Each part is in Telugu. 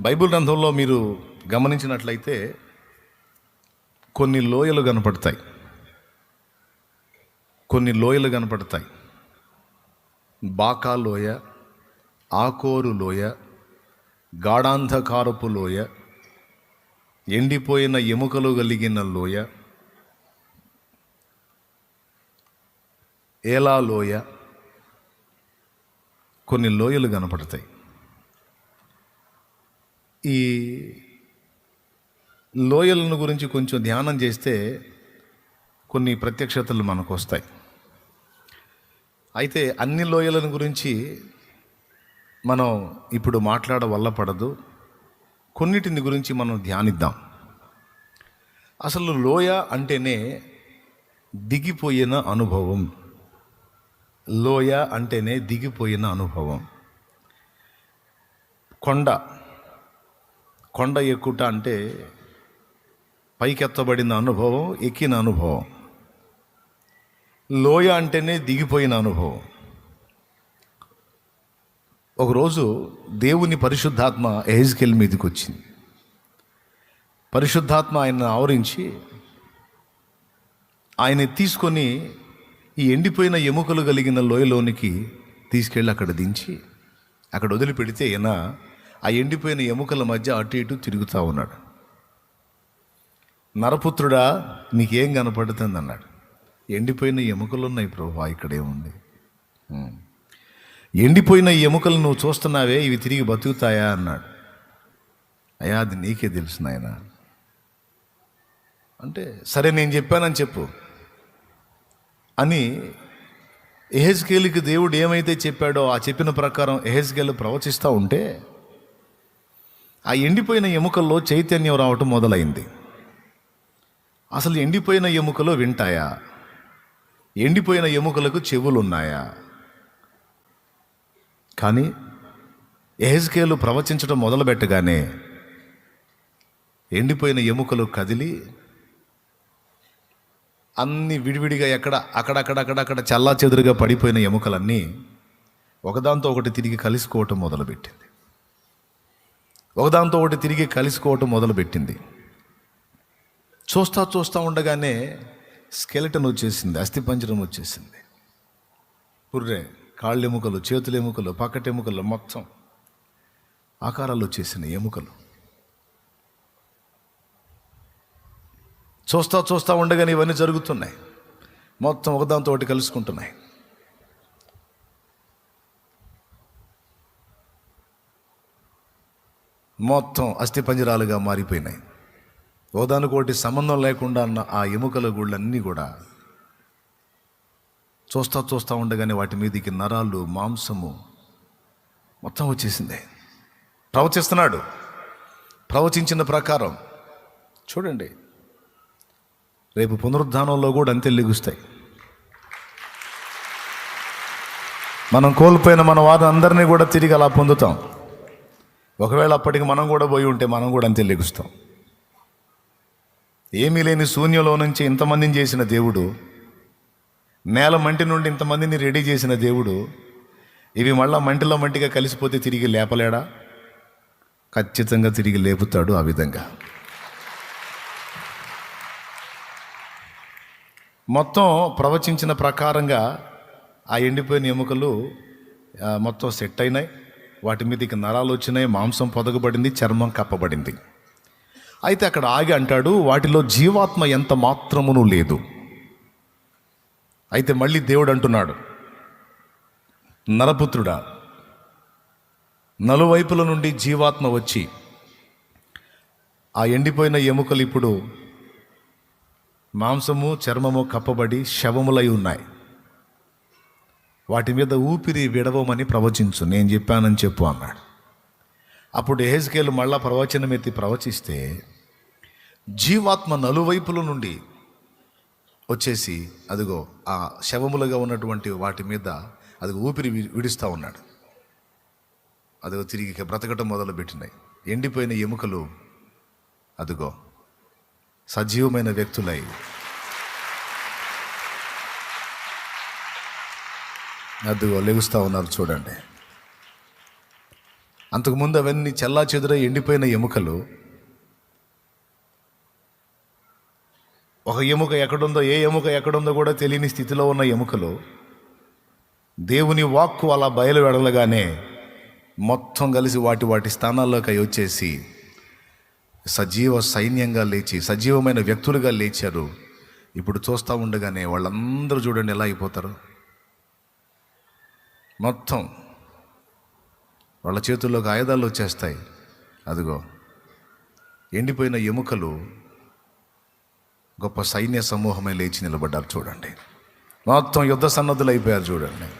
బైబిల్ గ్రంథంలో మీరు గమనించినట్లయితే కొన్ని లోయలు కనపడతాయి. కొన్ని లోయలు కనపడతాయి. బాకా లోయ ఆకోరు లోయ గాఢాంధకారపు లోయ ఎండిపోయిన ఎముకలు కలిగిన లోయ ఏలా లోయ కొన్ని లోయలు కనపడతాయి. ఈ లోయలను గురించి కొంచెం ధ్యానం చేస్తే కొన్ని ప్రత్యక్షతలు మనకు వస్తాయి. అయితే అన్ని లోయలను గురించి మనం ఇప్పుడు మాట్లాడ వల్ల పడదు కొన్నిటిని గురించి మనం ధ్యానిద్దాం. అసలు లోయ అంటేనే దిగిపోయిన అనుభవం. లోయ అంటేనే దిగిపోయిన అనుభవం. కొండ కొండ ఎక్కుట అంటే పైకెత్తబడిన అనుభవం ఎక్కిన అనుభవం. లోయ అంటేనే దిగిపోయిన అనుభవం. ఒకరోజు దేవుని పరిశుద్ధాత్మ ఎహెజ్కెల్ మీదకి వచ్చింది పరిశుద్ధాత్మ ఆయన ఆవరించి ఆయన తీసుకొని ఈ ఎండిపోయిన ఎముకలు కలిగిన లోయలోనికి తీసుకెళ్ళి అక్కడ దించి అక్కడ వదిలిపెడితే ఈయన ఆ ఎండిపోయిన ఎముకల మధ్య అటు ఇటు తిరుగుతూ ఉన్నాడు. నరపుత్రుడా నీకేం కనపడుతుంది అన్నాడు ఎండిపోయిన ఎముకలు ఉన్నాయి ప్రభా ఇక్కడేముంది ఎండిపోయిన ఈ ఎముకలు నువ్వు చూస్తున్నావే ఇవి తిరిగి బతుకుతాయా అన్నాడు. అయ్యా అది నీకే తెలుసు నాయన. అంటే సరే నేను చెప్పానని చెప్పు. అని ఎహెజ్కేలికి దేవుడు ఏమైతే చెప్పాడో ఆ చెప్పిన ప్రకారం ఎహెజ్కేలు ప్రవచిస్తూ ఉంటే ఆ ఎండిపోయిన ఎముకల్లో చైతన్యం రావటం మొదలైంది. అసలు ఎండిపోయిన ఎముకలు వింటాయా? ఎండిపోయిన ఎముకలకు చెవులు ఉన్నాయా కానీ ఎహెజ్కేలు ప్రవచించడం మొదలుపెట్టగానే ఎండిపోయిన ఎముకలు కదిలి అన్ని విడివిడిగా ఎక్కడ అక్కడక్కడక్కడక్కడ చల్లా చెదురుగా పడిపోయిన ఎముకలన్నీ ఒకదాంతో ఒకటి తిరిగి కలిసికోవటం మొదలుపెట్టింది. ఒకదాంతో ఒకటి తిరిగి కలిసికోవటం మొదలుపెట్టింది. చూస్తా చూస్తూ ఉండగానే స్కెలటన్ వచ్చేసింది అస్థిపంజరం వచ్చేసింది. పుర్రే కాళ్ళ ఎముకలు చేతుల ఎముకలు ఎముకలు మొత్తం ఆకారాలు వచ్చేసినాయి ఎముకలు. చూస్తా చూస్తా ఉండగానే ఇవన్నీ జరుగుతున్నాయి. మొత్తం ఒకదాంతో ఒకటి కలుసుకుంటున్నాయి. మొత్తం అస్థిపంజరాలుగా మారిపోయినాయి. ఓదానుకోటి సంబంధం లేకుండా ఉన్న ఆ ఎముకల గుళ్ళన్నీ కూడా చూస్తా చూస్తా ఉండగానే వాటి మీదకి నరాలు మాంసము మొత్తం వచ్చేసింది. ప్రవచిస్తున్నాడు. ప్రవచించిన ప్రకారం చూడండి రేపు పునరుద్ధానంలో కూడా అంతే లిగుస్తాయి. మనం కోల్పోయిన మన వారు అందరినీ కూడా తిరిగి అలా పొందుతాం. ఒకవేళ అప్పటికి మనం కూడా పోయి ఉంటే మనం కూడా అంతే లెగుస్తాం. ఏమీ లేని శూన్యంలో నుంచి ఇంతమందిని చేసిన దేవుడు నేల మంటి నుండి ఇంతమందిని రెడీ చేసిన దేవుడు ఇవి మళ్ళా మంటిలో మంటిగా కలిసిపోతే తిరిగి లేపలేడా? ఖచ్చితంగా తిరిగి లేపుతాడు ఆ విధంగా. మొత్తం ప్రవచించిన ప్రకారంగా ఆ ఎండిపోయిన ఎముకలు మొత్తం సెట్ అయినాయి. వాటి మీదకి నరాలు వచ్చినాయి మాంసం పొదగబడింది చర్మం కప్పబడింది. అయితే అక్కడ ఆగి అంటాడు వాటిలో జీవాత్మ ఎంత మాత్రమును లేదు. అయితే మళ్ళీ దేవుడు అంటున్నాడు నరపుత్రుడా నలువైపుల నుండి జీవాత్మ వచ్చి ఆ ఎండిపోయిన ఎముకలు ఇప్పుడు మాంసము చర్మము కప్పబడి శవములై ఉన్నాయి. వాటి మీద ఊపిరి విడవమని ప్రవచించు. నేను చెప్పానని చెప్పు అన్నాడు. అప్పుడు ఎహెజ్కేలు మళ్ళా ప్రవచనం ఎత్తి ప్రవచిస్తే జీవాత్మ నలువైపుల నుండి వచ్చేసి అదిగో ఆ శవములుగా ఉన్నటువంటి వాటి మీద అది ఊపిరి విడుస్తూ ఉన్నాడు. అదిగో తిరిగి బ్రతకటం మొదలుపెట్టినాయి. ఎండిపోయిన ఎముకలు అదిగో సజీవమైన వ్యక్తులై అదిగో లెగుస్తూ ఉన్నారు చూడండి. అంతకుముందు అవన్నీ చెల్లా చెదురై ఎండిపోయిన ఎముకలు ఒక ఎముక ఎక్కడుందో ఏ ఎముక ఎక్కడుందో కూడా తెలియని స్థితిలో ఉన్న ఎముకలు దేవుని వాక్కు అలా బయలు వెడలగానే మొత్తం కలిసి వాటి వాటి స్థానాల్లోకి అవి వచ్చేసి సజీవ సైన్యంగా లేచి సజీవమైన వ్యక్తులుగా లేచారు. ఇప్పుడు చూస్తూ ఉండగానే వాళ్ళందరూ చూడండి ఎలా అయిపోతారు. మొత్తం వాళ్ళ చేతుల్లోకి ఆయుధాలు వచ్చేస్తాయి. అదిగో ఎండిపోయిన ఎముకలు గొప్ప సైన్య సమూహమే లేచి నిలబడ్డారు చూడండి. మొత్తం యుద్ధ సన్నద్ధులు అయిపోయారు చూడండి.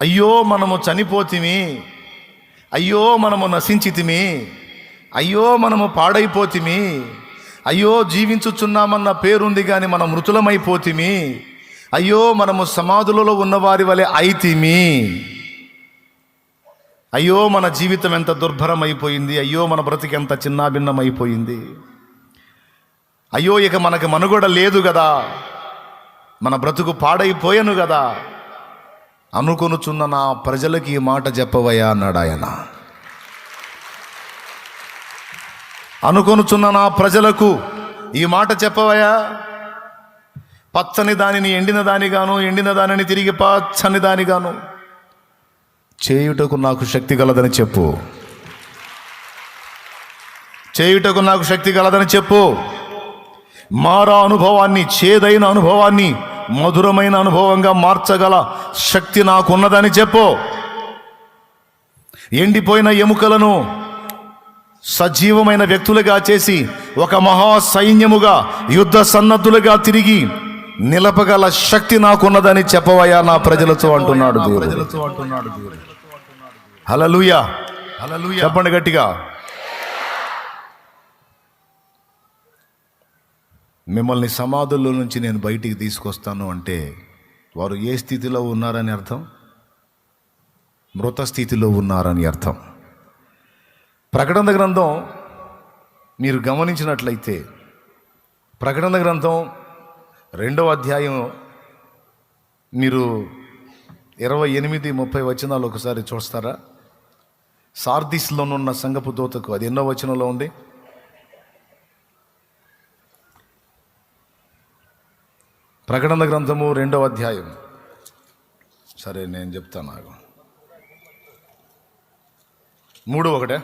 అయ్యో మనము చనిపోతిమి. అయ్యో మనము నశించితిమి. అయ్యో మనము పాడైపోతిమి. అయ్యో జీవించుచున్నామన్న పేరుంది కానీ మనం మృతులమైపోతిమి. అయ్యో మనము సమాధులలో ఉన్నవారి వలె అయితిమి. అయ్యో మన జీవితం ఎంత దుర్భరం అయిపోయింది అయ్యో మన బ్రతికి ఎంత చిన్నాభిన్నమైపోయింది. అయ్యో ఇక మనకి మనుగడ లేదు కదా మన బ్రతుకు పాడైపోయాను కదా అనుకొనుచున్న నా ప్రజలకి ఈ మాట చెప్పవయ్యా అన్నాడు ఆయన అనుకొనుచున్న నా ప్రజలకు ఈ మాట చెప్పవయ్యా. పచ్చని దానిని ఎండిన దానిగాను ఎండిన దానిని తిరిగి పచ్చని దానిగాను. చేయుటకు నాకు శక్తి గలదని చెప్పు. చేయుటకు నాకు శక్తి గలదని చెప్పు. మారా అనుభవాన్ని చేదైన అనుభవాన్ని మధురమైన అనుభవంగా మార్చగల శక్తి నాకున్నదని చెప్పు. ఎండిపోయిన ఎముకలను సజీవమైన వ్యక్తులుగా చేసి ఒక మహా సైన్యముగా యుద్ధ సన్నద్ధులుగా తిరిగి నిలపగల శక్తి నాకున్నదని చెప్పవయ్యా నా ప్రజలతో అంటున్నాడు హలలుయా చెప్పండి గట్టిగా. మిమ్మల్ని సమాధుల్లో నుంచి నేను బయటికి తీసుకొస్తాను అంటే వారు ఏ స్థితిలో ఉన్నారని అర్థం? మృత స్థితిలో ఉన్నారని అర్థం. ప్రకటన గ్రంథం మీరు గమనించినట్లయితే ప్రకటన గ్రంథం రెండవ అధ్యాయం మీరు ఇరవై ఎనిమిది ముప్పై వచనాలు ఒకసారి చూస్తారా? సార్దిస్లోనున్న సంగపు దూతకు అది ఎన్నో వచనంలో ఉంది? ప్రకటన గ్రంథము రెండవ అధ్యాయం. సరే నేను చెప్తాను నాకు మూడు ఒకటే.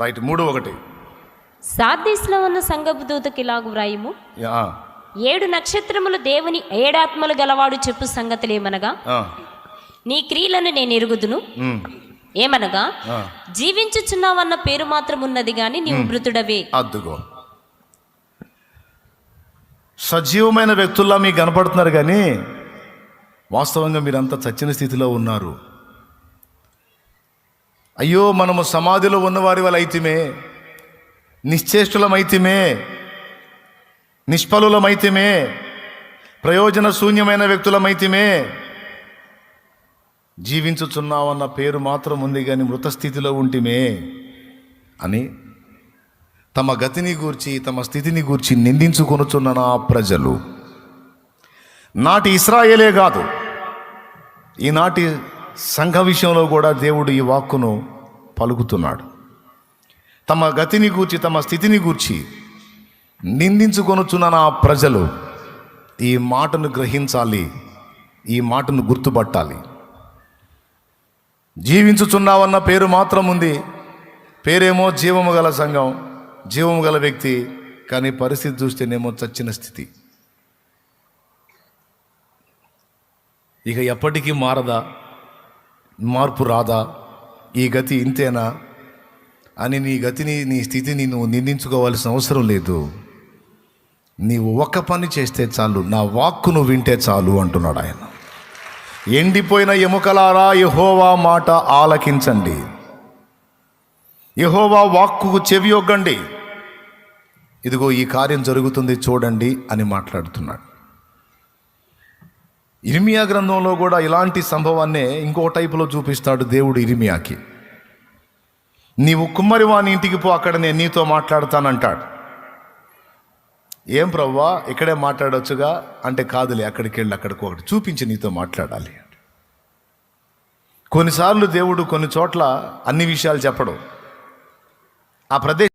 రైట్ మూడు ఒకటి. సార్దీస్లో ఉన్న సంగపు దూతకి ఇలాగు వ్రాయము. ఏడు నక్షత్రములు దేవుని ఏడాత్మలు గలవాడు చెప్పు సంగతులేమనగా నీ క్రియలను నేను ఎరుగుదును. ఏమనగా. జీవించుచున్నావన్న పేరు మాత్రం ఉన్నది గాని నీవు మృతుడవే. అద్దుగో. సజీవమైన వ్యక్తుల్లా మీకు కనపడుతున్నారు కానీ వాస్తవంగా మీరంతా చచ్చిన స్థితిలో ఉన్నారు. అయ్యో మనము సమాధిలో ఉన్నవారి వల్ల అయితేమే నిశ్చేష్టులమైతేమే నిష్ఫలులమైతేమే ప్రయోజన శూన్యమైన వ్యక్తులమైతేమే జీవించుచున్నావన్న పేరు మాత్రం ఉంది కానీ మృత స్థితిలో ఉంటిమే అని తమ గతిని గూర్చి తమ స్థితిని గూర్చి నిందించుకొనుచున్న నా ప్రజలు. నాటి ఇస్రాయేలే కాదు ఈనాటి సంఘ విషయంలో కూడా దేవుడు ఈ వాక్కును పలుకుతున్నాడు. తమ గతిని గూర్చి తమ స్థితిని గూర్చి నిందించుకొనుచున్న నా ప్రజలు ఈ మాటను గ్రహించాలి ఈ మాటను గుర్తుపట్టాలి. జీవించుచున్నావన్న పేరు మాత్రం ఉంది పేరేమో జీవము గల సంఘం జీవము గల వ్యక్తి కానీ పరిస్థితి చూస్తేనేమో చచ్చిన స్థితి. ఇక ఎప్పటికీ మారదా? మార్పు రాదా? ఈ గతి ఇంతేనా? అని నీ గతిని నీ స్థితిని నువ్వు నిందించుకోవాల్సిన అవసరం లేదు. నీవు ఒక్క పని చేస్తే చాలు నా వాక్కును వింటే చాలు అంటున్నాడు ఆయన. ఎండిపోయిన ఎముకలారా యహోవా మాట ఆలకించండి. యహోవా వాక్కుకు చెవి ఒగ్గండి. ఇదిగో ఈ కార్యం జరుగుతుంది చూడండి అని మాట్లాడుతున్నాడు. ఇరిమియా గ్రంథంలో కూడా ఇలాంటి సంభవాన్నే ఇంకో టైపులో చూపిస్తాడు దేవుడు ఇరిమియాకి. నీవు కుమ్మరి వాని ఇంటికి పో అక్కడ నేను నీతో మాట్లాడతానంటాడు. ఏం ప్రవ్వా ఇక్కడే మాట్లాడొచ్చుగా? అంటే కాదులే అక్కడికి వెళ్ళి అక్కడికి ఒకటి చూపించి నీతో మాట్లాడాలి కొన్నిసార్లు దేవుడు కొన్ని చోట్ల అన్ని విషయాలు చెప్పడు. ఆ ప్రదేశం